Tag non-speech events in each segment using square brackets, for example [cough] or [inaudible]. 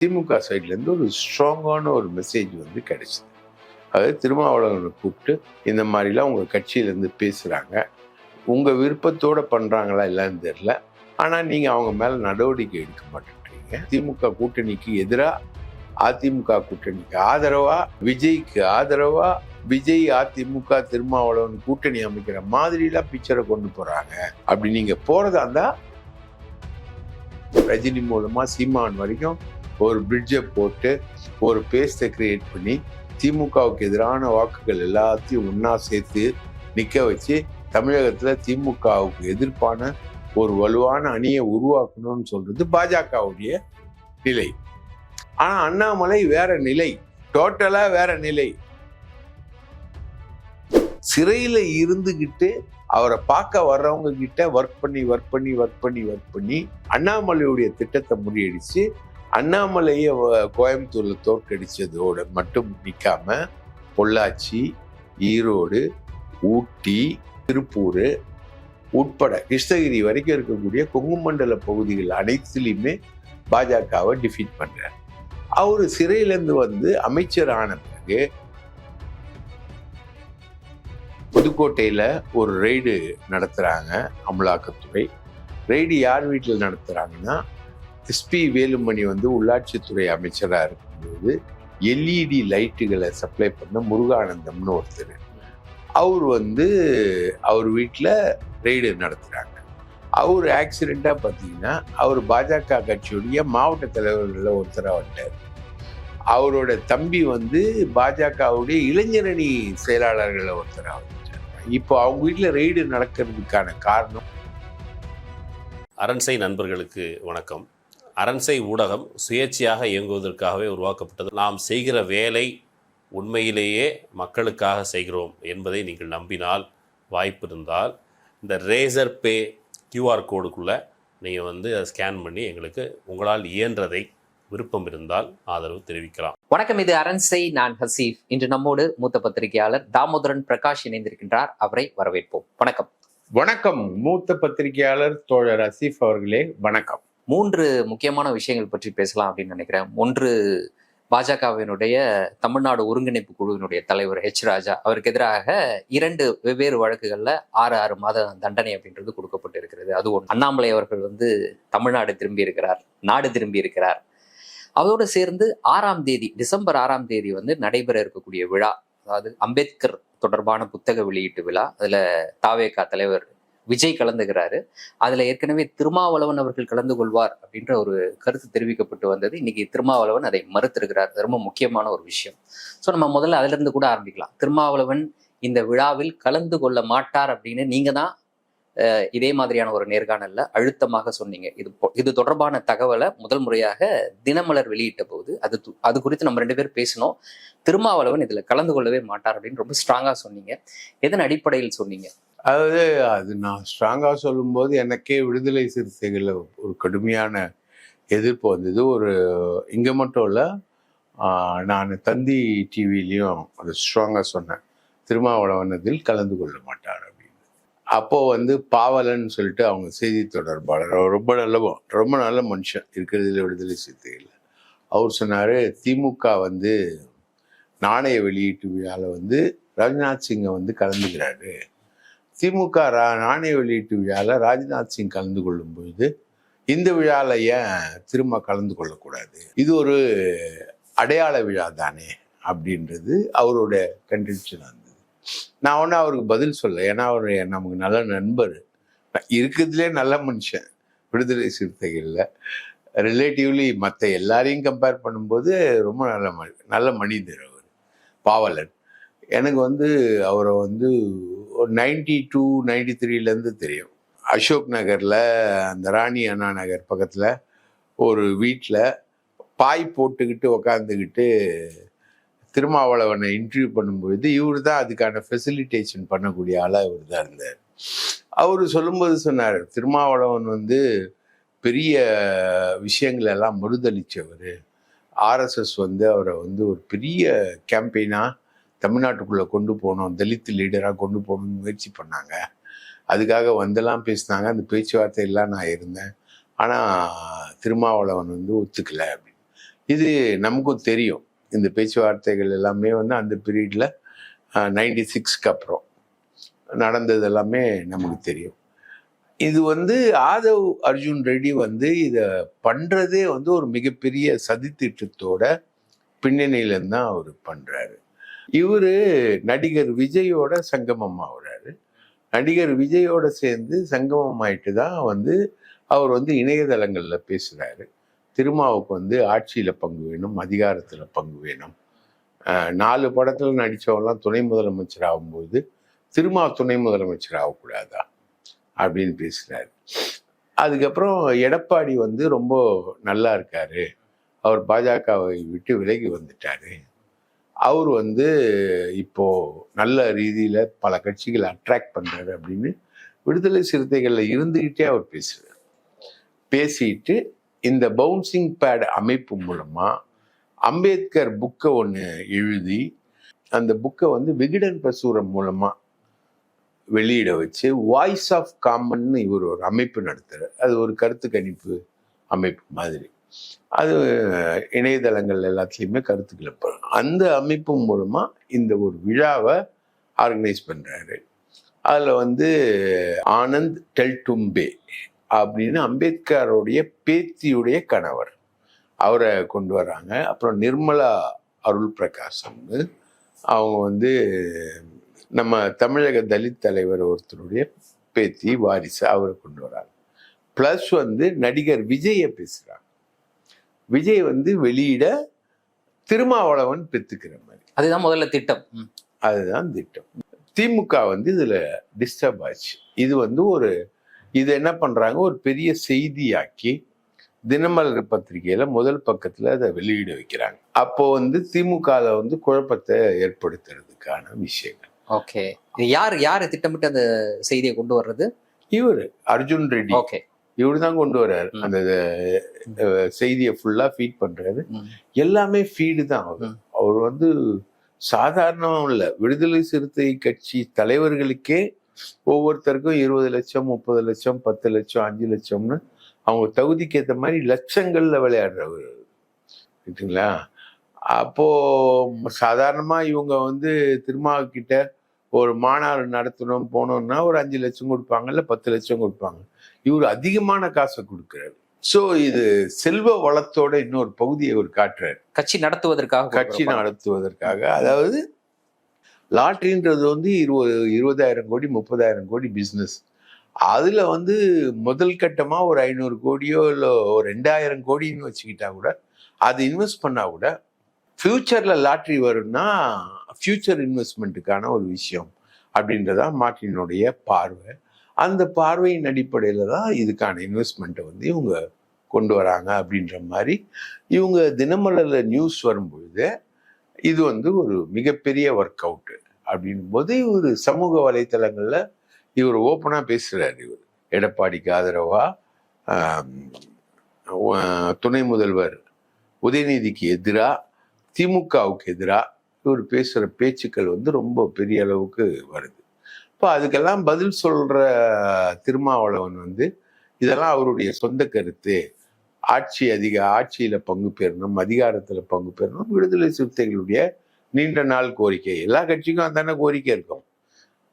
திமுக சைட்லேருந்து ஒரு ஸ்ட்ராங்கான ஒரு மெசேஜ் வந்து கிடைச்சிது. அதாவது திருமாவளவனை கூப்பிட்டு இந்த மாதிரிலாம் உங்கள் கட்சியிலேருந்து பேசுகிறாங்க உங்கள் விருப்பத்தோடு பண்ணுறாங்களா இல்லைன்னு தெரில ஆனால் நீங்கள் அவங்க மேலே நடவடிக்கை எடுக்க மாட்டேன்றீங்க. திமுக கூட்டணிக்கு எதிராக அதிமுக கூட்டணிக்கு ஆதரவாக விஜய்க்கு ஆதரவாக விஜய் அதிமுக திருமாவளவன் கூட்டணி அமைக்கிற மாதிரிலாம் பிக்சரை கொண்டு போகிறாங்க அப்படி நீங்கள் போகிறதா இருந்தால் ரஜினி மூலமாக சீமான் வரைக்கும் ஒரு பிரிட்ஜை போட்டு ஒரு பேஸ்டை கிரியேட் பண்ணி திமுகவுக்கு எதிரான வாக்குகள் எல்லாத்தையும் ஒன்றா சேர்த்து நிற்க வச்சு தமிழகத்தில் திமுகவுக்கு எதிர்ப்பான ஒரு வலுவான அணியை உருவாக்கணும்னு சொல்றது பாஜகவுடைய நிலை. ஆனால் அண்ணாமலை வேற நிலை. டோட்டலா வேற நிலை. சிறையில இருந்துகிட்டு அவரை பார்க்க வர்றவங்க கிட்ட ஒர்க் பண்ணி ஒர்க் பண்ணி ஒர்க் பண்ணி ஒர்க் பண்ணி அண்ணாமலையுடைய திட்டத்தை முறியடிச்சு அண்ணாமலையை கோயம்புத்தூரில் தோற்கடித்ததோடு மட்டும் நிற்காம பொள்ளாச்சி ஈரோடு ஊட்டி திருப்பூர் உட்பட கிருஷ்ணகிரி வரைக்கும் இருக்கக்கூடிய கொங்குமண்டல பகுதிகள் அனைத்துலேயுமே பாஜகவை டிஃபீட் பண்ணுறார் அவர் சிறையிலேருந்து வந்து அமைச்சர் ஆன பிறகு புதுக்கோட்டையில் ஒரு ரெய்டு நடத்துகிறாங்க அமலாக்கத்துறை. ரெய்டு யார் வீட்டில் நடத்துகிறாங்கன்னா எஸ்பி வேலுமணி வந்து உள்ளாட்சித்துறை அமைச்சராக இருக்கும்போது எல்இடி லைட்டுகளை சப்ளை பண்ண முருகானந்தம்னு ஒருத்தர். அவர் வந்து அவர் வீட்டில் ரெய்டு நடத்துகிறாங்க அவர் ஆக்சிடெண்ட்டாக பார்த்தீங்கன்னா அவர் பாஜக கட்சியுடைய மாவட்ட தலைவர்களில் ஒருத்தராக வந்துட்டார் அவரோட தம்பி வந்து பாஜகவுடைய இளைஞரணி செயலாளர்களில் ஒருத்தராக வந்துட்டார் இப்போ அவங்க வீட்டில் ரெய்டு நடக்கிறதுக்கான காரணம். அரண்சை நண்பர்களுக்கு வணக்கம். அரண்சை ஊடகம் சுயேட்சையாக இயங்குவதற்காகவே உருவாக்கப்பட்டது. நாம் செய்கிற வேலை உண்மையிலேயே மக்களுக்காக செய்கிறோம் என்பதை நீங்கள் நம்பினால் வாய்ப்பு இருந்தால் இந்த ரேசர் பே கியூஆர் கோடுக்குள்ளே நீங்கள் வந்து அதை ஸ்கேன் பண்ணி எங்களுக்கு உங்களால் இயன்றதை விருப்பம் இருந்தால் ஆதரவு தெரிவிக்கலாம். வணக்கம் இது அரண்சை நான் ஹசீஃப். இன்று நம்மோடு மூத்த பத்திரிகையாளர் தாமோதரன் பிரகாஷ் இணைந்திருக்கின்றார். அவரை வரவேற்போம். வணக்கம். வணக்கம் மூத்த பத்திரிகையாளர் தோழர் அசீஃப் அவர்களே வணக்கம். மூன்று முக்கியமான விஷயங்கள் பற்றி பேசலாம் அப்படின்னு நினைக்கிறேன். ஒன்று பாஜகவினுடைய தமிழ்நாடு ஒருங்கிணைப்பு குழுவினுடைய தலைவர் ஹெச் ராஜா. அவருக்கு எதிராக இரண்டு வெவ்வேறு வழக்குகளில் ஆறு ஆறு மாத தண்டனை அப்படின்றது கொடுக்கப்பட்டு இருக்கிறது அது ஒன்று. அண்ணாமலை அவர்கள் வந்து தமிழ்நாடு திரும்பி இருக்கிறார் நாடு திரும்பி இருக்கிறார். அதோடு சேர்ந்து ஆறாம் தேதி டிசம்பர் ஆறாம் தேதி வந்து நடைபெற இருக்கக்கூடிய விழா அதாவது அம்பேத்கர் தொடர்பான புத்தக வெளியீட்டு விழா. அதில் தாவேகா தலைவர் விஜய் கலந்துகிறாரு. அதுல ஏற்கனவே திருமாவளவன் அவர்கள் கலந்து கொள்வார் அப்படின்ற ஒரு கருத்து தெரிவிக்கப்பட்டு வந்தது. இன்னைக்கு திருமாவளவன் அதை மறுத்திருக்கிறார். ரொம்ப முக்கியமான ஒரு விஷயம். ஸோ நம்ம முதல்ல அதுல இருந்து கூட ஆரம்பிக்கலாம். திருமாவளவன் இந்த விழாவில் கலந்து கொள்ள மாட்டார் அப்படின்னு நீங்க தான் இதே மாதிரியான ஒரு நேர்காணல்ல அழுத்தமாக சொன்னீங்க. இது இது தொடர்பான தகவலை முதல் முறையாக தினமலர் வெளியிட்ட போது அது அது குறித்து நம்ம ரெண்டு பேரும் பேசினோம். திருமாவளவன் இதுல கலந்து கொள்ளவே மாட்டார் அப்படின்னு ரொம்ப ஸ்ட்ராங்கா சொன்னீங்க. எதன் அடிப்படையில் சொன்னீங்க? அதாவது அது நான் ஸ்ட்ராங்காக சொல்லும்போது எனக்கே விடுதலை சிறுத்தைகளில் ஒரு கடுமையான எதிர்ப்பு வந்தது. ஒரு இங்கே மட்டும் இல்லை நான் தந்தி டிவிலையும் அதை ஸ்ட்ராங்காக சொன்னேன். திருமாவளவனத்தில் கலந்து கொள்ள மாட்டார் அப்படின்னு. அப்போது வந்து பாவலன் சொல்லிட்டு அவங்க செய்தி தொடர்பாளர் ரொம்ப நல்ல ரொம்ப நல்ல மனுஷன். இருக்கிறதுல விடுதலை சிறுத்தைகள். அவர் சொன்னார் திமுக வந்து நாணய வெளியீட்டு விழாவில் வந்து ராஜ்நாத் சிங்கை வந்து கலந்துக்கிறாரு. திமுக ரா நாணய வெளியீட்டு விழாவில் ராஜ்நாத் சிங் கலந்து கொள்ளும் பொழுது இந்த விழாவில் ஏன் திரும்ப கலந்து கொள்ளக்கூடாது? இது ஒரு அடையாள விழா தானே அப்படின்றது அவரோட கண்டிஷன் இருந்தது நான் ஒன்றும் அவருக்கு பதில் சொல்ல ஏன்னா அவர் நமக்கு நல்ல நண்பர். இருக்கிறதுலே நல்ல மனுஷன். விடுதலை சிறுத்தைகளில். ரிலேட்டிவ்லி மற்ற எல்லாரையும் கம்பேர் பண்ணும்போது ரொம்ப நல்ல ம நல்ல மனிதர் அவர். பாவலன். எனக்கு வந்து அவரை வந்து ஒரு நைன்டி டூ நைன்டி த்ரீலேருந்து தெரியும். அசோக் நகரில் அந்த ராணி அண்ணா நகர் பக்கத்தில் ஒரு வீட்டில் பாய் போட்டுக்கிட்டு உக்காந்துக்கிட்டு திருமாவளவனை இன்டர்வியூ பண்ணும்போது இவர் தான் அதுக்கான ஃபெசிலிட்டேஷன் பண்ணக்கூடிய ஆளாக இவர் தான் இருந்தார். அவர் சொல்லும்போது சொன்னார் திருமாவளவன் வந்து பெரிய விஷயங்களெல்லாம் மறுதளித்தவர் ஆர்எஸ்எஸ் வந்து அவரை வந்து ஒரு பெரிய கேம்பெயினாக தமிழ்நாட்டுக்குள்ளே கொண்டு போகணும் தலித் லீடராக கொண்டு போகணும்னு முயற்சி பண்ணாங்க. அதுக்காக வந்தெல்லாம் பேசினாங்க. அந்த பேச்சுவார்த்தையெல்லாம் நான் இருந்தேன். ஆனால் திருமாவளவன் வந்து ஒத்துக்கல அப்படின்னு. இது நமக்கும் தெரியும். இந்த பேச்சுவார்த்தைகள் எல்லாமே வந்து அந்த பீரியடில் நைன்டி சிக்ஸ்க்கு அப்புறம் நடந்தது எல்லாமே நமக்கு தெரியும். இது வந்து ஆதவ் அர்ஜுன் ரெட்டி வந்து இதை பண்ணுறதே வந்து ஒரு மிகப்பெரிய சதித்திட்டத்தோட பின்னணியிலேருந்து தான் அவர் பண்ணுறாரு இவர் நடிகர் விஜயோட சங்கமம் ஆகுறாரு நடிகர் விஜயோட சேர்ந்து சங்கமம் ஆயிட்டு தான் வந்து அவர் வந்து இணையதளங்களில் பேசுகிறாரு திருமாவுக்கு வந்து ஆட்சியில் பங்கு வேணும் அதிகாரத்தில் பங்கு வேணும். நாலு படத்தில் நடித்தவங்களாம் துணை முதலமைச்சர் ஆகும்போது திருமா துணை முதலமைச்சர் ஆகக்கூடாதா? அப்படின்னு பேசுகிறாரு அதுக்கப்புறம் எடப்பாடி வந்து ரொம்ப நல்லா இருக்காரு. அவர் பாஜகவை விட்டு விலகி வந்துட்டாரு. அவர் வந்து இப்போது நல்ல ரீதியில் பல கட்சிகளை அட்ராக்ட் பண்ணுறாரு அப்படின்னு விடுதலை சிறுத்தைகளில் இருந்துக்கிட்டே அவர் பேசுகிறார் பேசிட்டு இந்த பவுன்சிங் பேட் அமைப்பு மூலமாக அம்பேத்கர் புக்கை ஒன்று எழுதி அந்த புக்கை வந்து விகடன் பிரசுரம் மூலமாக வெளியிட வச்சு வாய்ஸ் ஆஃப் காமன் இவர் ஒரு அமைப்பு நடத்துகிறார் அது ஒரு கருத்து கணிப்பு அமைப்பு மாதிரி. அது இணையதளங்கள் எல்லாத்துலேயுமே கருத்துக்களை போகிறாங்க அந்த அமைப்பு மூலமாக இந்த ஒரு விழாவை ஆர்கனைஸ் பண்ணுறாரு அதில் வந்து ஆனந்த் டெல்டும்பே அப்படின்னு அம்பேத்கருடைய பேத்தியுடைய கணவர். அவரை கொண்டு வராங்க அப்புறம் நிர்மலா அருள் பிரகாசம்னு அவங்க வந்து நம்ம தமிழக தலித் தலைவர் ஒருத்தருடைய பேத்தி வாரிசு அவரை கொண்டு வராங்க ப்ளஸ் வந்து நடிகர் விஜயை பேசுகிறாங்க விஜய் வந்து வெளியிட திருமாவளவன் பெத்துக்கிற மாதிரி. அதுதான் முதல்ல திட்டம். அதுதான் திட்டம். திமுக வந்து இதுல டிஸ்டர்ப் ஆச்சு. இது வந்து ஒரு இது என்ன பண்றாங்க? ஒரு பெரிய செய்தியாக்கி தினமலர் பத்திரிகையில முதல் பக்கத்துல அதை வெளியிட வைக்கிறாங்க. அப்போ வந்து திமுகல வந்து குழப்பத்தை ஏற்படுத்துறதுக்கான விஷயங்கள். ஓகே. யார் யாரு திட்டமிட்டு அந்த செய்தியை கொண்டு வர்றது? இவர் அர்ஜுன் ரெட்டி. ஓகே. இவர் தான் கொண்டு வர்றாரு. அந்த செய்தியை ஃபுல்லா ஃபீட் பண்றாரு ம். எல்லாமே ஃபீடு தான் அவர். அவர் வந்து சாதாரணம் இல்ல விடுதலை சிறுத்தை கட்சி தலைவர்களுக்கே ஒவ்வொருத்தருக்கும் இருபது லட்சம் முப்பது லட்சம் பத்து லட்சம் அஞ்சு லட்சம்னு அவங்க தகுதிக்கு ஏற்ற மாதிரி லட்சங்கள்ல விளையாடுறவர் ரைட்டுங்களா அப்போ சாதாரணமா இவங்க வந்து திருமாவு கிட்ட ஒரு மாநாடு நடத்தணும் போனோம்னா ஒரு அஞ்சு லட்சம் கொடுப்பாங்க இல்ல பத்து லட்சம் கொடுப்பாங்க இவர் அதிகமான காசை கொடுக்குறாரு. சோ இது செல்வ வளத்தோட இன்னொரு பகுதியை அவர் காட்டுறாரு. கட்சி நடத்துவதற்காக கட்சி நடத்துவதற்காக. அதாவது லாட்ரின்றது வந்து இருபது இருபதாயிரம் கோடி முப்பதாயிரம் கோடி பிஸ்னஸ் அதுல வந்து முதல் கட்டமா ஒரு ஐநூறு கோடியோ இல்லை ஒரு ரெண்டாயிரம் கோடின்னு வச்சுக்கிட்டா கூட அது இன்வெஸ்ட் பண்ணா கூட ஃபியூச்சர்ல லாட்ரி வரும்னா ஃபியூச்சர் இன்வெஸ்ட்மெண்ட்டுக்கான ஒரு விஷயம் அப்படின்றதா மார்ட்டினுடைய பார்வை. அந்த பார்வையின் அடிப்படையில் தான் இதுக்கான இன்வெஸ்ட்மெண்ட்டை வந்து இவங்க கொண்டு வராங்க அப்படின்ற மாதிரி இவங்க தினமலரில் நியூஸ் வரும்பொழுது இது வந்து ஒரு மிகப்பெரிய ஒர்க் அவுட்டு அப்படின்னும் போது இவர் சமூக வலைத்தளங்களில் இவர் ஓப்பனாக பேசுகிறார் இவர். எடப்பாடிக்கு ஆதரவாக துணை முதல்வர் உதயநிதிக்கு எதிராக திமுகவுக்கு எதிராக இவர் பேசுகிற பேச்சுக்கள் வந்து ரொம்ப பெரிய அளவுக்கு வருது. இப்போ அதுக்கெல்லாம் பதில் சொல்ற திருமாவளவன் வந்து இதெல்லாம் அவருடைய சொந்த கருத்து. ஆட்சி அதிக ஆட்சியில பங்கு பெறணும் அதிகாரத்துல பங்கு பெறணும் விடுதலை சிறுத்தைகளுடைய நீண்ட நாள் கோரிக்கை. எல்லா கட்சிக்கும் அதான கோரிக்கை இருக்கும்.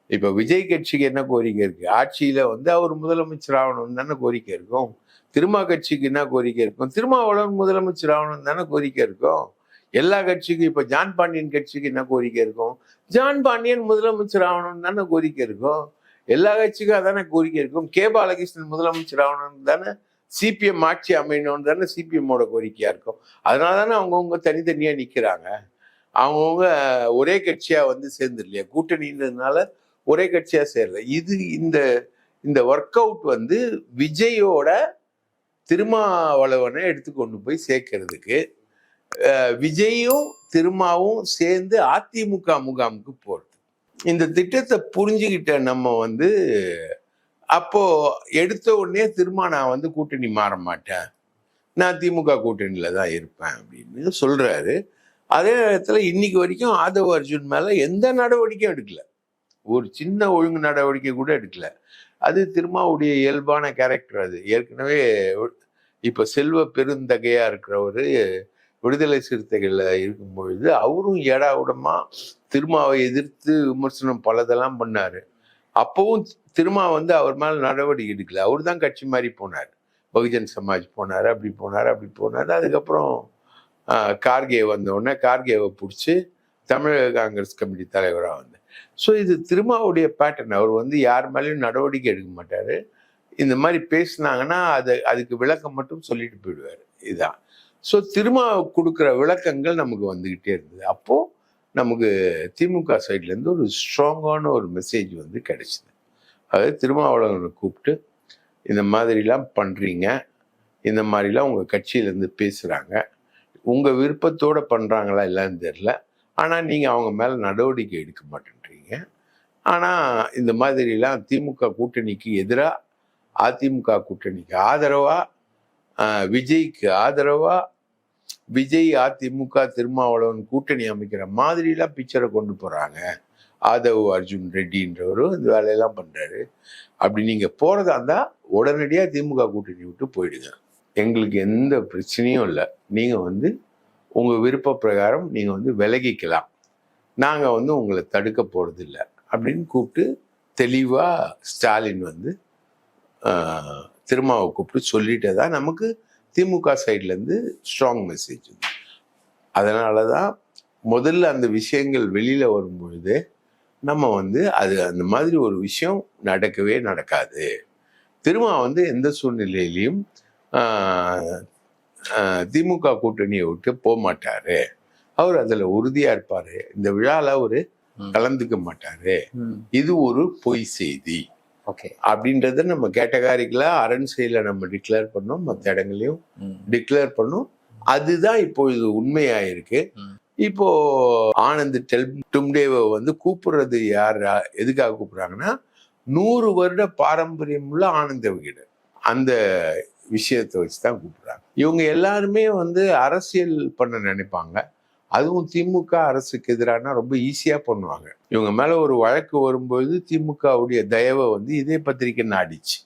இப்ப விஜய் கட்சிக்கு என்ன கோரிக்கை இருக்கு? ஆட்சியில வந்து அவர் முதலமைச்சர் ஆகணும் தானே கோரிக்கை இருக்கும். திருமா கட்சிக்கு என்ன கோரிக்கை இருக்கும்? திருமாவளவன் முதலமைச்சர் ஆகணும் தானே கோரிக்கை இருக்கும். எல்லா கட்சிக்கும் இப்ப ஜான் பாண்டியன் கட்சிக்கு என்ன கோரிக்கை இருக்கும்? ஜான் பாண்டியன் முதலமைச்சர் ஆகணும்னு தானே கோரிக்கை இருக்கும். எல்லா கட்சிக்கும் அதானே கோரிக்கை இருக்கும். கே பாலகிருஷ்ணன் முதலமைச்சர் ஆகணும்னு தானே சிபிஎம் ஆட்சி அமையணும்னு தானே சிபிஎம்மோட கோரிக்கையா இருக்கும். அதனால தானே அவங்கவுங்க தனித்தனியா நிக்கிறாங்க. அவங்கவுங்க ஒரே கட்சியா வந்து சேர்ந்து இல்லையா கூட்டணின்றதுனால ஒரே கட்சியா சேரல. இது இந்த இந்த ஒர்க் அவுட் வந்து விஜயோட திருமாவளவனை எடுத்து கொண்டு போய் சேர்க்கறதுக்கு விஜயும் திருமாவும் சேர்ந்து அதிமுக முகாமுக்கு போறது. இந்த திட்டத்தை புரிஞ்சுக்கிட்ட நம்ம வந்து அப்போ எடுத்த உடனே திருமா நான் வந்து கூட்டணி மாற மாட்டேன். நான் திமுக கூட்டணியில தான் இருப்பேன் அப்படின்னு சொல்றாரு. அதே நேரத்தில் இன்னைக்கு வரைக்கும் ஆதவ அர்ஜுன் மேல எந்த நடவடிக்கையும் எடுக்கல. ஒரு சின்ன ஒழுங்கு நடவடிக்கை கூட எடுக்கல. அது திருமாவுடைய இயல்பான கேரக்டர் அது. ஏற்கனவே இப்போ செல்வ பெருந்தகையா இருக்கிறவரு விடுதலை சிறுத்தைகளில் இருக்கும் பொழுது அவரும் ஏடா திருமாவை எதிர்த்து விமர்சனம் பலதெல்லாம் பண்ணார். அப்போவும் திருமா வந்து அவர் மேலே நடவடிக்கை எடுக்கல. அவர் தான் கட்சி மாதிரி போனார். பகுஜன் சமாஜ் போனார் அப்படி போனார் அப்படி போனார். அதுக்கப்புறம் கார்கே வந்தோடனே கார்கேவை பிடிச்சி தமிழக காங்கிரஸ் கமிட்டி தலைவராக வந்தார். ஸோ இது திருமாவுடைய பேட்டர்ன் அவர் வந்து யார் மேலேயும் நடவடிக்கை எடுக்க மாட்டார். இந்த மாதிரி பேசுனாங்கன்னா அது அதுக்கு விளக்கம் மட்டும் சொல்லிட்டு போயிடுவார். இதுதான் ஸோ திருமா கொடுக்குற விளக்கங்கள் நமக்கு வந்துக்கிட்டே இருந்தது. அப்போது நமக்கு திமுக சைட்லேருந்து ஒரு ஸ்ட்ராங்கான ஒரு மெசேஜ் வந்து கிடைச்சிது. அதாவது திருமாவளவனை கூப்பிட்டு இந்த மாதிரிலாம் பண்ணுறீங்க இந்த மாதிரிலாம் உங்கள் கட்சியிலேருந்து பேசுகிறாங்க உங்கள் விருப்பத்தோடு பண்ணுறாங்களா இல்லைன்னு தெரில ஆனால் நீங்கள் அவங்க மேலே நடவடிக்கை எடுக்க மாட்டேன்றீங்க. ஆனால் இந்த மாதிரிலாம் திமுக கூட்டணிக்கு எதிராக அதிமுக கூட்டணிக்கு ஆதரவாக விஜய்க்கு ஆதரவாக விஜய் அதிமுக திருமாவளவன் கூட்டணி அமைக்கிற மாதிரிலாம் பிக்சரை கொண்டு போகிறாங்க ஆதவ் அர்ஜுன் ரெட்டின்றவரும் இந்த வேலையெல்லாம் பண்ணுறாரு அப்படி நீங்கள் போகிறதா இருந்தால் உடனடியாக திமுக கூட்டணி விட்டு போயிடுங்க. எங்களுக்கு எந்த பிரச்சனையும் இல்லை. நீங்கள் வந்து உங்கள் விருப்ப பிரகாரம் நீங்கள் வந்து விலகிக்கலாம். நாங்கள் வந்து உங்களை தடுக்க போகிறது இல்லை அப்படின்னு கூப்பிட்டு தெளிவாக ஸ்டாலின் வந்து திருமாவை கூப்பிட்டு சொல்லிட்டே தான் நமக்கு திமுக சைட்லேருந்து ஸ்ட்ராங் மெசேஜ் அதனால தான் முதல்ல அந்த விஷயங்கள் வெளியில் வரும்பொழுது நம்ம வந்து அது அந்த மாதிரி ஒரு விஷயம் நடக்கவே நடக்காது. திருமா வந்து எந்த சூழ்நிலையிலையும் திமுக கூட்டணியை விட்டு போக மாட்டாரு அவர் அதில் உறுதியாக இருப்பார். இந்த விழாவில் அவர். கலந்துக்க மாட்டாரு. இது ஒரு பொய் செய்தி. ஓகே அப்படின்றத நம்ம கேட்டகாரிக்கலா அரண் செயல நம்ம டிக்ளேர் பண்ணோம். மற்ற இடங்களையும் டிக்ளேர் பண்ணோம். அதுதான் இப்போ இது உண்மையாயிருக்கு. இப்போ ஆனந்த் டெல் டும்டேவை வந்து கூப்பிடுறது யார் எதுக்காக கூப்பிடுறாங்கன்னா நூறு வருட பாரம்பரியம் உள்ள ஆனந்த விகடன் அந்த விஷயத்தை வச்சு தான் கூப்பிடுறாங்க. இவங்க எல்லாருமே வந்து அரசியல் பண்ண நினைப்பாங்க. அதுவும் திமுக அரசுக்கு எதிரான ரொம்ப ஈஸியாக பண்ணுவாங்க. இவங்க மேலே ஒரு வழக்கு வரும்போது திமுகவுடைய தயவை வந்து இதே பத்திரிக்கை நாடிச்சு.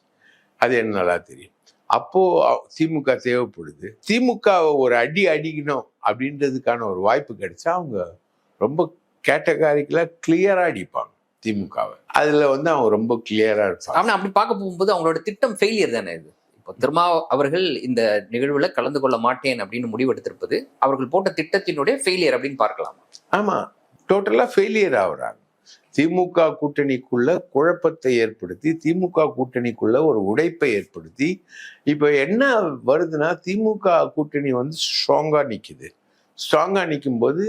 அது என்ன நல்லா தெரியும். அப்போது திமுக தேவைப்படுது. திமுகவை ஒரு அடி அடிக்கணும் அப்படின்றதுக்கான ஒரு வாய்ப்பு கிடைச்சா அவங்க ரொம்ப கேட்டகாரிக்கலாக கிளியராக அடிப்பாங்க திமுகவை. அதில் வந்து அவங்க ரொம்ப கிளியராக இருப்பாங்க. ஆனால் அப்படி பார்க்க போகும்போது அவங்களோட திட்டம் ஃபெயிலியர் தானே இது? இப்போ திருமா அவர்கள் இந்த நிகழ்வுல கலந்து கொள்ள மாட்டேன் அப்படின்னு முடிவெடுத்திருப்பது அவர்கள் போட்ட திட்டத்தினுடைய ஃபெயிலியர் அப்படின்னு பார்க்கலாம். ஆமா டோட்டலா ஃபெயிலியர் ஆகுறாங்க. திமுக கூட்டணிக்குள்ள குழப்பத்தை ஏற்படுத்தி திமுக கூட்டணிக்குள்ள ஒரு உடைப்பை ஏற்படுத்தி இப்போ என்ன வருதுன்னா திமுக கூட்டணி வந்து ஸ்ட்ராங்காக நிற்குது ஸ்ட்ராங்காக நிற்கும் போது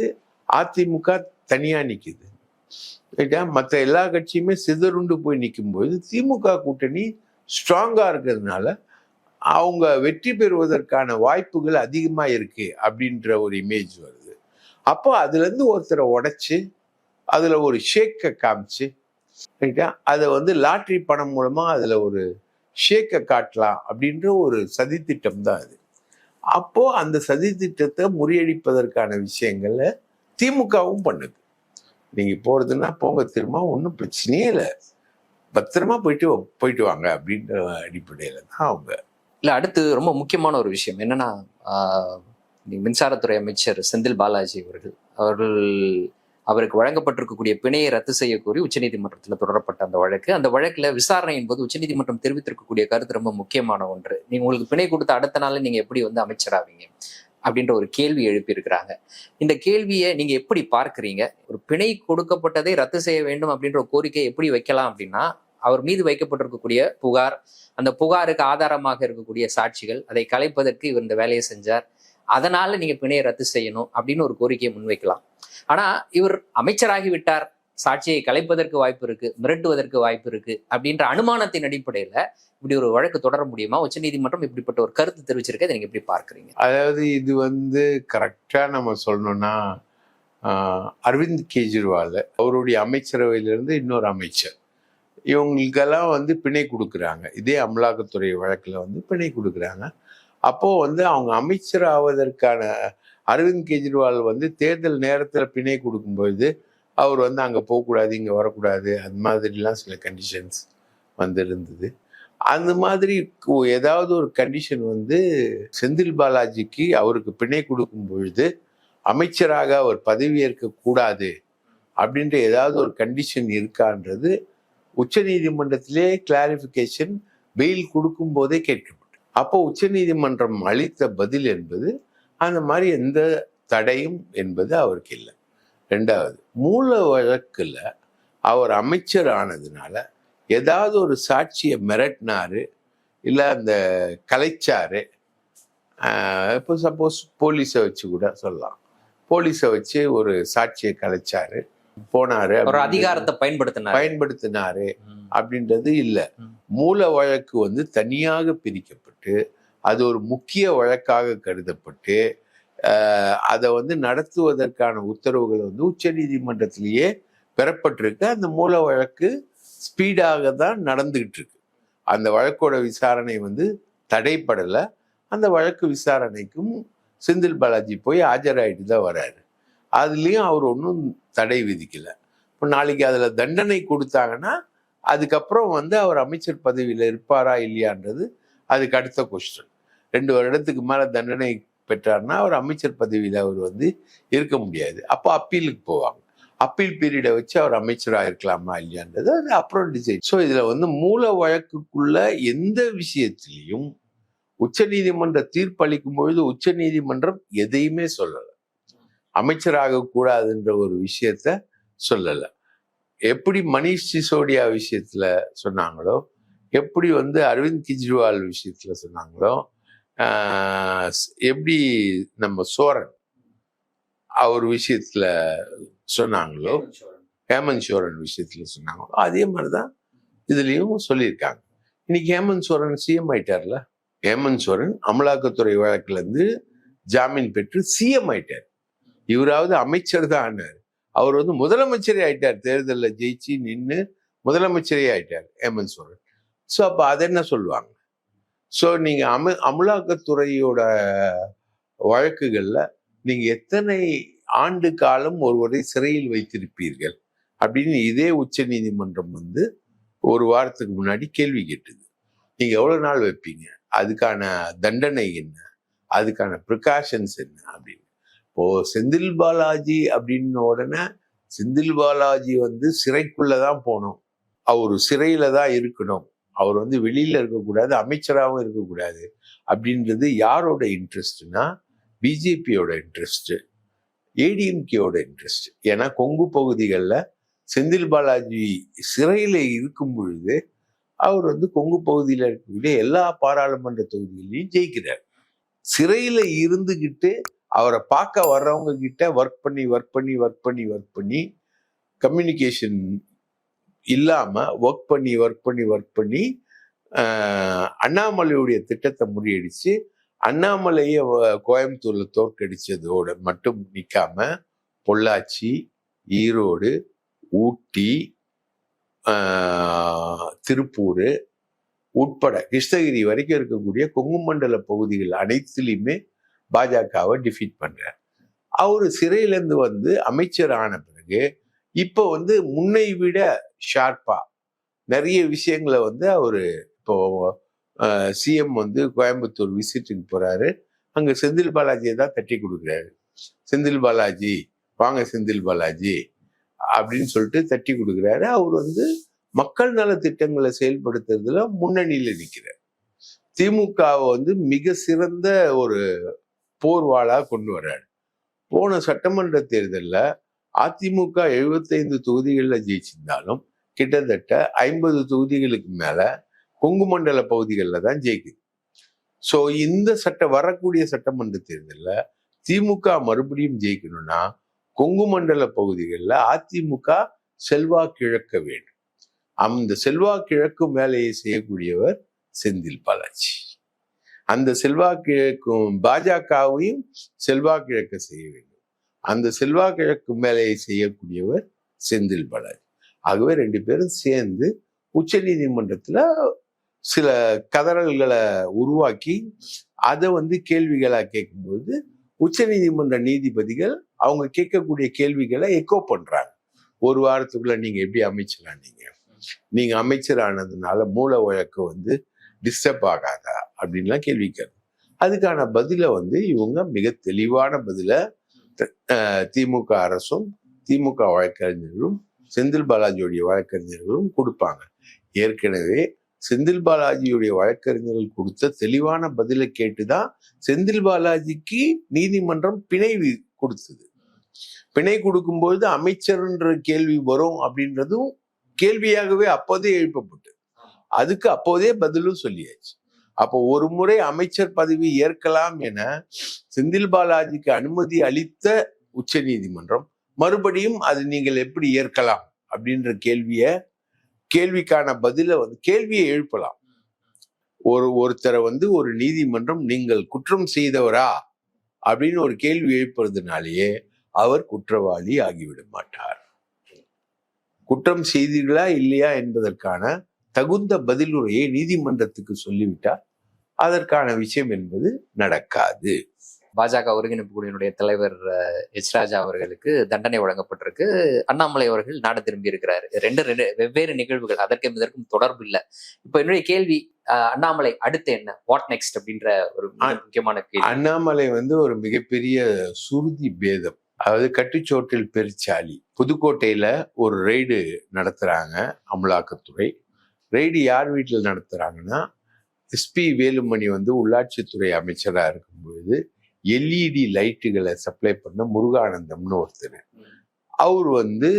அதிமுக தனியாக நிற்கிது மற்ற எல்லா கட்சியுமே சிதறுண்டு போய் நிற்கும்போது திமுக கூட்டணி ஸ்ட்ராங்காக இருக்கிறதுனால அவங்க வெற்றி பெறுவதற்கான வாய்ப்புகள் அதிகமாக இருக்கு அப்படின்ற ஒரு இமேஜ் வருது. அப்போ அதுலேருந்து ஒருத்தரை உடைச்சி அதில் ஒரு ஷேக்கை காமிச்சு ரைட்டா அதை வந்து லாட்ரி பணம் மூலமாக அதில் ஒரு ஷேக்கை காட்டலாம் அப்படின்ற ஒரு சதித்திட்டம் தான் அது. அப்போது அந்த சதித்திட்டத்தை முறியடிப்பதற்கான விஷயங்களை திமுகவும் பண்ணுது. நீங்கள் போகிறதுன்னா போங்க திரும்ப ஒன்றும் பிரச்சனையே இல்லை. பத்திரமா போயிட்டு போயிட்டு வாங்க அப்படின்ற அடிப்படையில் தான் அவங்க இல்லை அடுத்து ரொம்ப முக்கியமான ஒரு விஷயம் என்னன்னா நீ- மின்சாரத்துறை அமைச்சர் செந்தில் பாலாஜி அவர்கள் அவர்கள் அவருக்கு வழங்கப்பட்டிருக்கக்கூடிய பிணையை ரத்து செய்ய கோரி உச்சநீதிமன்றத்தில் தொடரப்பட்ட அந்த வழக்கு. அந்த வழக்கில் விசாரணை என்பது உச்சநீதிமன்றம் தெரிவித்திருக்கக்கூடிய கருத்து ரொம்ப முக்கியமான ஒன்று. நீங்கள் உங்களுக்கு பிணை கொடுத்த அடுத்த நாள் நீங்கள் எப்படி வந்து அமைச்சராவீங்க? அப்படின்ற ஒரு கேள்வி எழுப்பியிருக்கிறாங்க. இந்த கேள்வியை நீங்கள் எப்படி பார்க்குறீங்க? ஒரு பிணை கொடுக்கப்பட்டதை ரத்து செய்ய வேண்டும் அப்படின்ற ஒரு கோரிக்கை எப்படி வைக்கலாம் அப்படின்னா அவர் மீது வைக்கப்பட்டிருக்கக்கூடிய புகார் அந்த புகாருக்கு ஆதாரமாக இருக்கக்கூடிய சாட்சிகள் அதை கலைப்பதற்கு இவர் இந்த வேலையை செஞ்சார். அதனால நீங்க பிணையை ரத்து செய்யணும் அப்படின்னு ஒரு கோரிக்கையை முன்வைக்கலாம். ஆனா இவர் அமைச்சராகி விட்டார் சாட்சியை கலைப்பதற்கு வாய்ப்பு இருக்கு மிரட்டுவதற்கு வாய்ப்பு இருக்கு அப்படின்ற அனுமானத்தின் அடிப்படையில இப்படி ஒரு வழக்கு தொடர முடியுமா? உச்சநீதிமன்றம் இப்படிப்பட்ட ஒரு கருத்து தெரிவிச்சிருக்க நீங்க எப்படி பார்க்கறீங்க? அதாவது இது வந்து கரெக்டா நம்ம சொல்லணும்னா அரவிந்த் கெஜ்ரிவால் அவருடைய அமைச்சரவையிலிருந்து இன்னொரு அமைச்சர். இவங்களுக்கெல்லாம் வந்து பிணை கொடுக்குறாங்க. இதே அமலாக்கத்துறை வழக்கில் வந்து பிணை கொடுக்குறாங்க. அப்போது வந்து அவங்க அமைச்சர் ஆவதற்கான அரவிந்த் கெஜ்ரிவால் வந்து தேர்தல் நேரத்தில் பிணை கொடுக்கும்போது அவர் வந்து அங்கே போகக்கூடாது இங்கே வரக்கூடாது அது மாதிரிலாம் சில கண்டிஷன்ஸ் வந்து இருந்தது அந்த மாதிரி ஏதாவது ஒரு கண்டிஷன் வந்து செந்தில் பாலாஜிக்கு அவருக்கு பிணை கொடுக்கும் பொழுது அமைச்சராக அவர் பதவியேற்க கூடாது அப்படின்ற ஏதாவது ஒரு கண்டிஷன் இருக்கான்றது உச்சநீதிமன்றத்திலே கிளாரிஃபிகேஷன் பெயில் கொடுக்கும் போதே கேட்கப்பட்டது. அப்போ உச்சநீதிமன்றம் அளித்த பதில் என்பது அந்த மாதிரி எந்த தடையும் என்பது அவருக்கு இல்லை. ரெண்டாவது மூல வழக்கில் அவர் அமைச்சர் ஆனதுனால ஏதாவது ஒரு சாட்சியை மிரட்டினாரு இல்லை அந்த கலைச்சாரு இப்போ சப்போஸ் போலீஸை வச்சு கூட சொல்லலாம். போலீஸை வச்சு ஒரு சாட்சியை கலைச்சாரு போனாரு ஒரு அதிகாரத்தை பயன்படுத்தினார். பயன்படுத்தினாரு. அப்படின்றது இல்லை. மூல வழக்கு வந்து தனியாக பிரிக்கப்பட்டு அது ஒரு முக்கிய வழக்காக கருதப்பட்டு அதை வந்து நடத்துவதற்கான உத்தரவுகள் வந்து உச்சநீதிமன்றத்திலேயே பெறப்பட்டிருக்கு. அந்த மூல வழக்கு ஸ்பீடாக தான் நடந்துகிட்டு இருக்கு அந்த வழக்கோட விசாரணை வந்து தடைப்படலை. அந்த வழக்கு விசாரணைக்கும் செந்தில் பாலாஜி போய் ஆஜராயிட்டு தான் வராரு. அதுலேயும் அவர் ஒன்றும் தடை விதிக்கலை. இப்போ நாளைக்கு அதில் தண்டனை கொடுத்தாங்கன்னா அதுக்கப்புறம் வந்து அவர் அமைச்சர் பதவியில் இருப்பாரா இல்லையான்றது அதுக்கு அடுத்த கொஸ்டின் ரெண்டு வருடத்துக்கு மேலே தண்டனை பெற்றார்னா அவர் அமைச்சர் பதவியில் அவர் வந்து இருக்க முடியாது. அப்போ அப்பீலுக்கு போவாங்க. அப்பீல் பீரியடை வச்சு அவர் அமைச்சராக இருக்கலாமா இல்லையான்றது அது அப்புறம் டிசைட் ஸோ இதில் வந்து மூல வழக்குக்குள்ள எந்த விஷயத்திலையும் உச்சநீதிமன்ற தீர்ப்பளிக்கும் பொழுது உச்சநீதிமன்றம் எதையுமே சொல்லலை. அமைச்சராக கூடாதுன்ற ஒரு விஷயத்த சொல்லலை. எப்படி மணிஷ் சிசோடியா விஷயத்துல சொன்னாங்களோ எப்படி வந்து அரவிந்த் கெஜ்ரிவால் விஷயத்துல சொன்னாங்களோ எப்படி நம்ம சோரன் அவர் விஷயத்துல சொன்னாங்களோ ஹேமந்த் சோரன். விஷயத்துல சொன்னாங்களோ அதே மாதிரிதான் இதுலயும் சொல்லியிருக்காங்க. இன்னைக்கு ஹேமந்த் சோரன் சிஎம் ஆயிட்டார்ல? ஹேமந்த் சோரன் அமலாக்கத்துறை வழக்குல இருந்து ஜாமீன் பெற்று சிஎம் ஆயிட்டார். இவராவது அமைச்சர் தான் ஆனார். அவர் வந்து முதலமைச்சரே ஆயிட்டார். தேர்தலில் ஜெயிச்சு நின்று முதலமைச்சரே ஆயிட்டார் ஹேமந்த் சோரன். ஸோ அப்போ அதை என்ன சொல்லுவாங்க? ஸோ நீங்கள் அமு அமலாக்கத்துறையோட வழக்குகளில் நீங்கள் எத்தனை ஆண்டு காலம் ஒருவரை சிறையில் வைத்திருப்பீர்கள்? அப்படின்னு இதே உச்ச நீதிமன்றம் வந்து ஒரு வாரத்துக்கு முன்னாடி கேள்வி கேட்டது. நீங்கள் எவ்வளோ நாள் வைப்பீங்க? அதுக்கான தண்டனை என்ன? அதுக்கான ப்ரிகாஷன்ஸ் என்ன? அப்படின்னு. இப்போ செந்தில் பாலாஜி அப்படின்ன உடனே செந்தில் பாலாஜி வந்து சிறைக்குள்ள தான் போகணும் அவர் சிறையில தான் இருக்கணும். அவர் வந்து வெளியில இருக்கக்கூடாது அமைச்சராகவும் இருக்கக்கூடாது அப்படின்றது யாரோட இன்ட்ரெஸ்ட்னா பிஜேபியோட இன்ட்ரெஸ்ட் ஏடிஎம்கேயோட இன்ட்ரெஸ்ட். ஏன்னா கொங்கு பகுதிகளில் செந்தில் பாலாஜி சிறையில் இருக்கும் பொழுது அவர் வந்து கொங்கு பகுதியில் இருக்கக்கூடிய எல்லா பாராளுமன்ற தொகுதிகளையும் ஜெயிக்கிறார். சிறையில் இருந்துக்கிட்டு அவரை பார்க்க வர்றவங்க கிட்ட ஒர்க் பண்ணி ஒர்க் பண்ணி ஒர்க் பண்ணி ஒர்க் பண்ணி கம்யூனிகேஷன் இல்லாம ஒர்க் பண்ணி ஒர்க் பண்ணி ஒர்க் பண்ணி அண்ணாமலையுடைய திட்டத்தை முறியடிச்சு அண்ணாமலையை வ- கோயம்புத்தூர்ல தோற்கடிச்சதோட மட்டும் நிற்காம பொள்ளாச்சி ஈரோடு ஊட்டி திருப்பூர் உட்பட கிருஷ்ணகிரி வரைக்கும் இருக்கக்கூடிய கொங்கு மண்டல பகுதிகள் அனைத்துலேயுமே பாஜகவை டிஃபீட் பண்ணுறார் அவர் சிறையிலேருந்து வந்து அமைச்சர் ஆன பிறகு இப்போ வந்து முன்னை விட ஷார்ப்பா நிறைய விஷயங்களை வந்து அவர் இப்போ சிஎம் வந்து கோயம்புத்தூர் விசிட்டுக்கு போகிறாரு அங்கே செந்தில் பாலாஜியை தான் தட்டி கொடுக்குறாரு. செந்தில் பாலாஜி வாங்க செந்தில் பாலாஜி அப்படின்னு சொல்லிட்டு தட்டி கொடுக்குறாரு. அவர் வந்து மக்கள் நல திட்டங்களை செயல்படுத்துறதுல முன்னணியில் நிற்கிறார் திமுகவை வந்து மிக சிறந்த ஒரு போர்வாளாக கொண்டு வர்றாரு. போன சட்டமன்ற தேர்தலில் அதிமுக 75 தொகுதிகளில் ஜெயிச்சிருந்தாலும் கிட்டத்தட்ட ஐம்பது தொகுதிகளுக்கு மேலே கொங்கு மண்டல பகுதிகளில் தான் ஜெயிக்குது. ஸோ இந்த சட்ட வரக்கூடிய சட்டமன்ற தேர்தலில் திமுக மறுபடியும் ஜெயிக்கணும்னா கொங்கு மண்டல பகுதிகளில் அதிமுக செல்வாக்கு இழக்க வேண்டும். அந்த செல்வாக்கு இழக்கும் வேலையை செய்யக்கூடியவர் செந்தில் பாலாஜி. அந்த செல்வாக்கு இழக்கும் பாஜகவையும் செல்வாக்கு இழக்க செய்ய வேண்டும். அந்த செல்வாக்கு இழக்கும் வேலையை செய்யக்கூடியவர் செந்தில் பாலாஜி. ஆகவே ரெண்டு பேரும் சேர்ந்து உச்ச நீதிமன்றத்தில் சில கதறல்களை உருவாக்கி அதை வந்து கேள்விகளாக கேட்கும்போது உச்ச நீதிமன்ற நீதிபதிகள் அவங்க கேட்கக்கூடிய கேள்விகளை எக்கோ பண்றாங்க. ஒரு வாரத்துக்குள்ள நீங்க எப்படி அமைச்சரானீங்க நீங்க அமைச்சரானதுனால மூல வழக்கு வந்து டிஸ்டர்ப் ஆகாதா? அப்படின்லாம் கேள்வி கேட்கும். அதுக்கான பதிலை வந்து இவங்க மிக தெளிவான பதிலை திமுக அரசும் திமுக வழக்கறிஞர்களும் செந்தில் பாலாஜியுடைய வழக்கறிஞர்களும் கொடுப்பாங்க. ஏற்கனவே செந்தில் பாலாஜியுடைய வழக்கறிஞர்கள் கொடுத்த தெளிவான பதிலை கேட்டுதான் செந்தில் பாலாஜிக்கு நீதிமன்றம் பிணை கொடுத்தது. பிணை கொடுக்கும்போது அமைச்சர்ன்ற கேள்வி வரும் அப்படின்றதும் கேள்வியாகவே அப்போதே எழுப்பப்பட்டது அதுக்கு அப்போதே பதிலும் சொல்லியாச்சு. அப்போ ஒரு முறை அமைச்சர் பதவி ஏற்கலாம் என செந்தில் பாலாஜிக்கு அனுமதி அளித்த உச்ச நீதிமன்றம் மறுபடியும் அது நீங்கள் எப்படி ஏற்கலாம் அப்படின்ற கேள்விய கேள்விக்கான பதில வந்து கேள்வியை எழுப்பலாம். ஒரு ஒருத்தரை வந்து ஒரு நீதிமன்றம் நீங்கள் குற்றம் செய்தவரா அப்படின்னு ஒரு கேள்வி எழுப்புறதுனாலேயே அவர் குற்றவாளி ஆகிவிட மாட்டார். குற்றம் செய்தீர்களா இல்லையா என்பதற்கான தகுந்த பதிலுரையை நீதிமன்றத்துக்கு சொல்லிவிட்டால் அதற்கான விஷயம் என்பது நடக்காது. பாஜக ஒருங்கிணைப்பு குழுவினுடைய தலைவர் எச் ராஜா அவர்களுக்கு தண்டனை வழங்கப்பட்டிருக்கு. அண்ணாமலை அவர்கள் நாடு திரும்பி இருக்கிறாரு. ரெண்டு ரெண்டு வெவ்வேறு நிகழ்வுகள் அதற்கும் இதற்கும் தொடர்பு இல்லை. இப்போ என்னுடைய கேள்வி அண்ணாமலை அடுத்து என்ன? வாட் நெக்ஸ்ட் அப்படின்ற ஒரு முக்கியமான கேள்வி. அண்ணாமலை வந்து ஒரு மிகப்பெரிய சுருதி பேதம். அதாவது கட்டுச்சோட்டில் பெருச்சாலி புதுக்கோட்டையில ஒரு ரெய்டு நடத்துறாங்க அமலாக்கத்துறை. ரெய்டு யார் வீட்டில் நடத்துகிறாங்கன்னா எஸ்பி வேலுமணி வந்து உள்ளாட்சித்துறை அமைச்சராக இருக்கும்பொழுது எல்இடி லைட்டுகளை சப்ளை பண்ண முருகானந்தம்னு ஒருத்தர். அவர் வந்து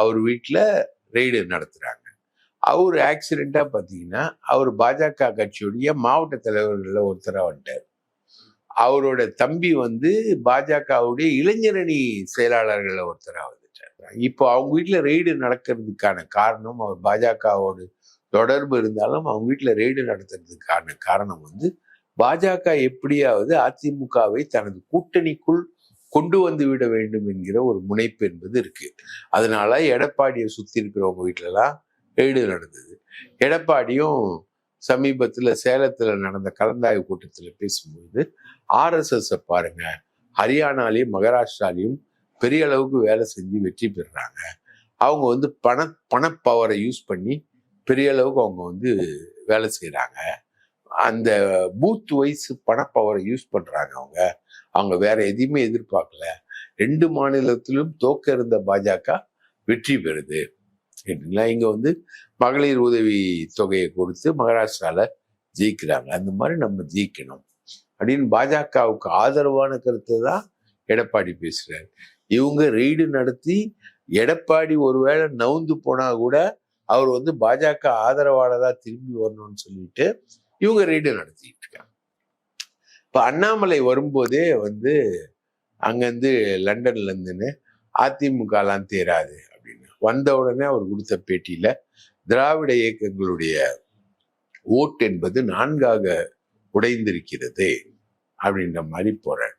அவர் வீட்டில் ரெய்டு நடத்துகிறாங்க அவர் ஆக்சிடெண்ட்டாக பார்த்தீங்கன்னா அவர் பாஜக கட்சியுடைய மாவட்ட தலைவர்களில் ஒருத்தராக வந்துட்டார். அவரோட தம்பி வந்து பாஜகவுடைய இளைஞரணி செயலாளர்களில் ஒருத்தராக வந்துட்டார். இப்போ அவங்க வீட்டில் ரெய்டு நடக்கிறதுக்கான காரணம் அவர் பாஜகவோட தொடர்பு இருந்தாலும் அவங்க வீட்டில் ரெய்டு நடத்துறதுக்கான காரணம் வந்து பாஜக எப்படியாவது அதிமுகவை தனது கூட்டணிக்குள் கொண்டு வந்து விட வேண்டும் என்கிற ஒரு முனைப்பு என்பது இருக்கு. அதனால எடப்பாடியை சுற்றி இருக்கிறவங்க வீட்டிலலாம் ரெய்டு நடந்தது. எடப்பாடியும் சமீபத்தில் சேலத்தில் நடந்த கலந்தாய்வு கூட்டத்தில் பேசும்போது ஆர்எஸ்எஸ்ஸை பாருங்க ஹரியானாலையும் மகாராஷ்டிராலையும் பெரிய அளவுக்கு வேலை செஞ்சு வெற்றி பெறுறாங்க. அவங்க வந்து பண பணப்பவரை யூஸ் பண்ணி பெரிய அளவுக்கு அவங்க வந்து வேலை செய்கிறாங்க அந்த பூத் வைஸ் பணப்பவரை யூஸ் பண்ணுறாங்க அவங்க. அவங்க வேற எதையுமே எதிர்பார்க்கல. ரெண்டு மாநிலத்திலும் தோக்க இருந்த பாஜக வெற்றி பெறுது. கேட்டீங்களா இங்கே வந்து மகளிர் உதவி தொகையை கொடுத்து மகாராஷ்டிராவில் ஜெயிக்கிறாங்க. அந்த மாதிரி நம்ம ஜெயிக்கணும். அப்படின்னு பாஜகவுக்கு ஆதரவான கருத்தை தான் எடப்பாடி பேசுகிறார் இவங்க ரெய்டு நடத்தி எடப்பாடி ஒருவேளை நவுந்து போனால் கூட அவர் வந்து பாஜக ஆதரவாளராக திரும்பி வரணும்னு சொல்லிட்டு இவங்க ரெய்டு நடத்திட்டு இருக்காங்க. இப்போ அண்ணாமலை வரும்போதே வந்து அங்கேருந்து லண்டன்ல இருந்துன்னு அதிமுகலாம் தேராது அப்படின்னு. வந்த உடனே அவர் கொடுத்த பேட்டியில திராவிட இயக்கங்களுடைய ஓட்டு என்பது நான்காக உடைந்திருக்கிறது அப்படின்ற மாதிரி போறார்.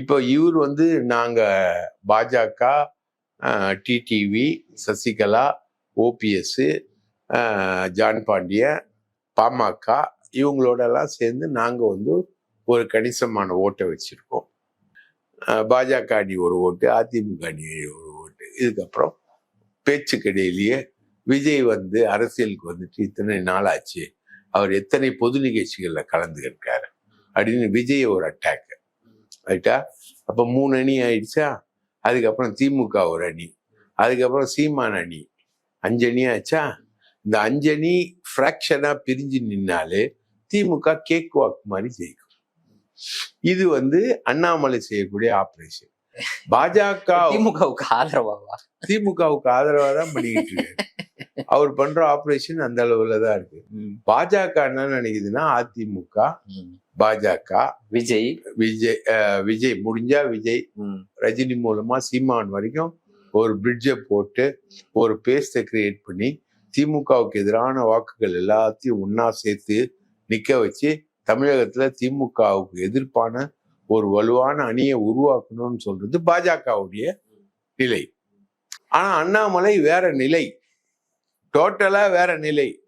இப்போ இவர் வந்து நாங்கள் பாஜக டிடிவி சசிகலா ஓபிஎஸ் ஜான் பாண்டிய பாமக இவங்களோடலாம் சேர்ந்து நாங்கள் வந்து ஒரு கணிசமான ஓட்டை வச்சுருக்கோம். பாஜக அணி ஒரு ஓட்டு அதிமுக அணி ஒரு ஓட்டு. இதுக்கப்புறம் பேச்சுக்கிடையிலேயே விஜய் வந்து அரசியலுக்கு வந்துட்டு இத்தனை நாளாச்சு அவர் எத்தனை பொது நிகழ்ச்சிகளில் கலந்துக்கிருக்காரு அப்படின்னு விஜய் ஒரு அட்டாக் ரைட்டா அப்போ மூணு அணி ஆயிடுச்சா? அதுக்கப்புறம் திமுக ஒரு அணி. அதுக்கப்புறம் சீமான் அணி. அஞ்சு அணி ஆச்சா? இந்த அஞ்சணி ஃப்ராக்ஷனா பிரிஞ்சு நின்னாலே திமுக கேக் வாக் மாதிரி ஜெயிக்கும். இது வந்து அண்ணாமலை செய்யக்கூடிய ஆபரேஷன் பாஜக திமுகவுக்கு ஆதரவாவா? திமுகவுக்கு ஆதரவா தான் பண்ணிக்கிட்டு இருக்காரு. அவர் பண்ற ஆபரேஷன் அந்த அளவுல தான் இருக்கு. பாஜக என்ன நினைக்குதுன்னா அதிமுக. பாஜக விஜய். விஜய் விஜய் முடிஞ்சா விஜய். ரஜினி மூலமா சீமான் வரைக்கும் ஒரு பிரிட்ஜை போட்டு ஒரு பேஸ்டை கிரியேட் பண்ணி திமுகவுக்கு எதிரான வாக்குகள் எல்லாத்தையும் ஒன்றா சேர்த்து நிக்க வச்சு தமிழகத்துல திமுகவுக்கு எதிர்ப்பான ஒரு வலுவான அணியை உருவாக்கணும்னு சொல்றது பாஜகவுடைய நிலை. ஆனா அண்ணாமலை வேற நிலை. டோட்டலா வேற நிலை.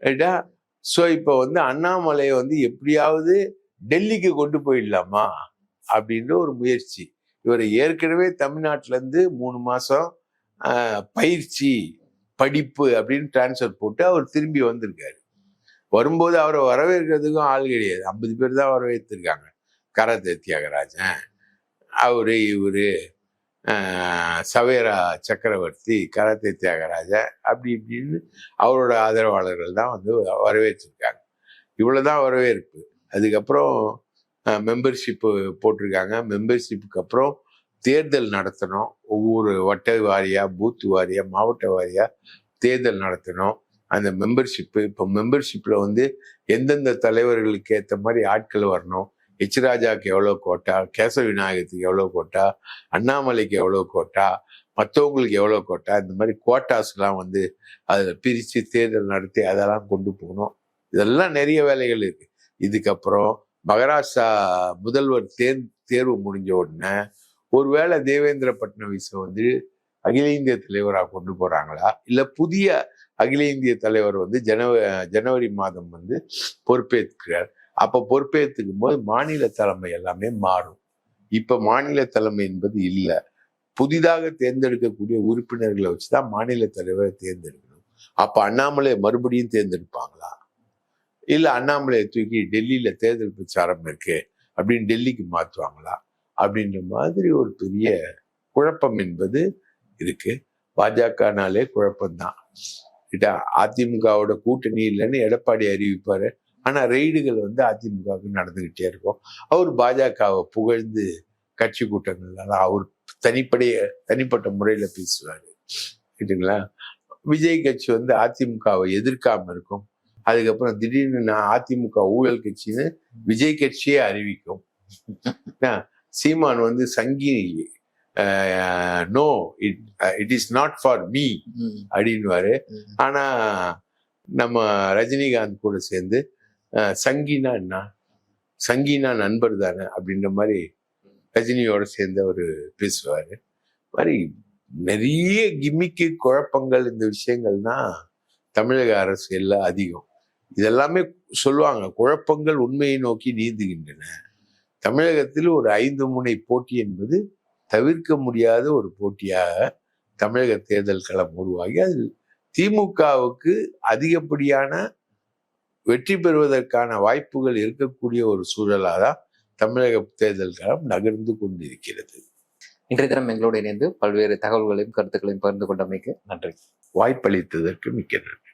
ரைட்டா? ஸோ இப்போ வந்து அண்ணாமலையை வந்து எப்படியாவது டெல்லிக்கு கொண்டு போயிடலாமா? அப்படின்ற ஒரு முயற்சி. இவர் ஏற்கனவே தமிழ்நாட்டிலேருந்து மூணு மாதம் பயிற்சி படிப்பு அப்படின்னு டிரான்ஸ்ஃபர் போட்டு அவர் திரும்பி வந்திருக்காரு. வரும்போது அவரை வரவேற்கிறதுக்கும் ஆள் கிடையாது. ஐம்பது பேர் தான் வரவேற்றிருக்காங்க. கரத்தை தியாகராஜன் அவர் இவர் சவேரா சக்கரவர்த்தி கராத்தே தியாகராஜன் அப்படி இப்படின்னு அவரோட ஆதரவாளர்கள் தான் வந்து வரவேற்றிருக்காங்க. இவ்வளவுதான் வரவேற்பு. அதுக்கப்புறம் மெம்பர்ஷிப்பு போட்டிருக்காங்க. மெம்பர்ஷிப்புக்கு அப்புறம் தேர்தல் நடத்தணும். ஒவ்வொரு வட்ட வாரியாக பூத் வாரியா மாவட்ட வாரியாக தேர்தல் நடத்தணும். அந்த மெம்பர்ஷிப்பு இப்போ மெம்பர்ஷிப்பில் வந்து எந்தெந்த தலைவர்களுக்கு ஏற்ற மாதிரி ஆட்கள் வரணும்? எச் எவ்வளோ கோட்டா? கேசவ விநாயகத்துக்கு எவ்வளோ கோட்டா? அண்ணாமலைக்கு எவ்வளோ கோட்டா? மற்றவங்களுக்கு எவ்வளோ கோட்டா? இந்த மாதிரி கோட்டாஸ்லாம் வந்து அதில் பிரித்து தேர்தல் நடத்தி அதெல்லாம் கொண்டு போகணும். இதெல்லாம் நிறைய வேலைகள் இருக்குது இதுக்கப்புறம் மகாராஷ்டிரா முதல்வர் தேர் தேர்வு முடிஞ்ச உடனே ஒருவேளை தேவேந்திர பட்னவிஸை வந்து அகில இந்திய தலைவராக கொண்டு போகிறாங்களா இல்லை புதிய அகில இந்திய தலைவர் வந்து ஜனவ ஜனவரி மாதம் வந்து பொறுப்பேற்கிறார். அப்போ பொறுப்பேற்றுக்கும் போது மாநில தலைமை எல்லாமே மாறும். இப்போ மாநில தலைமை என்பது இல்லை. புதிதாக தேர்ந்தெடுக்கக்கூடிய உறுப்பினர்களை வச்சு தான் மாநில தலைவரை தேர்ந்தெடுக்கணும். அப்போ அண்ணாமலை மறுபடியும் தேர்ந்தெடுப்பாங்களா? இல்லை அண்ணாமலையை தூக்கி டெல்லியில் தேர்தல் பிரச்சாரம் இருக்கு அப்படின்னு டெல்லிக்கு மாற்றுவாங்களா அப்படின்ற மாதிரி ஒரு பெரிய குழப்பம் என்பது இருக்கு. பாஜகனாலே குழப்பம்தான். கிட்ட அதிமுகவோட கூட்டணி இல்லைன்னு எடப்பாடி அறிவிப்பார். ஆனால் ரெய்டுகள் வந்து அதிமுகவுக்கு நடந்துக்கிட்டே இருக்கும். அவர் பாஜகவை புகழ்ந்து கட்சி கூட்டங்கள்லாம் அவர் தனிப்படைய தனிப்பட்ட முறையில் பேசுவார். கேட்டுங்களா விஜய் கட்சி வந்து அதிமுகவை எதிர்க்காம இருக்கும். அதுக்கப்புறம் திடீர்னு நான் அதிமுக ஊழல் கட்சின்னு விஜய் கட்சியே அறிவிக்கும். [laughs] சீமான் வந்து சங்கி no it it is not for me அப்படின்வாரு. ஆனா நம்ம ரஜினிகாந்த் கூட சேர்ந்து சங்கினா என்ன? சங்கினா நண்பர் தானே அப்படின்ற மாதிரி ரஜினியோட சேர்ந்து அவர் பேசுவாரு. மாதிரி நிறைய கிமிக்கு குழப்பங்கள் இந்த விஷயங்கள்னா தமிழக அரசியல்ல அதிகம். இதெல்லாமே சொல்லுவாங்க குழப்பங்கள் உண்மையை நோக்கி நீந்துகின்றன. தமிழகத்தில் ஒரு ஐந்து முனை போட்டி என்பது தவிர்க்க முடியாத ஒரு போட்டியாக தமிழக தேர்தல் களம் உருவாகி அதில் திமுகவுக்கு அதிகப்படியான வெற்றி பெறுவதற்கான வாய்ப்புகள் இருக்கக்கூடிய ஒரு சூழலாக தான் தமிழக தேர்தல் களம் நகர்ந்து கொண்டிருக்கிறது. இன்றைய தினம் எங்களோடு இணைந்து பல்வேறு தகவல்களையும் கருத்துக்களையும் பகிர்ந்து கொண்டமைக்கு நன்றி. வாய்ப்பளித்ததற்கு மிக்க நன்றி.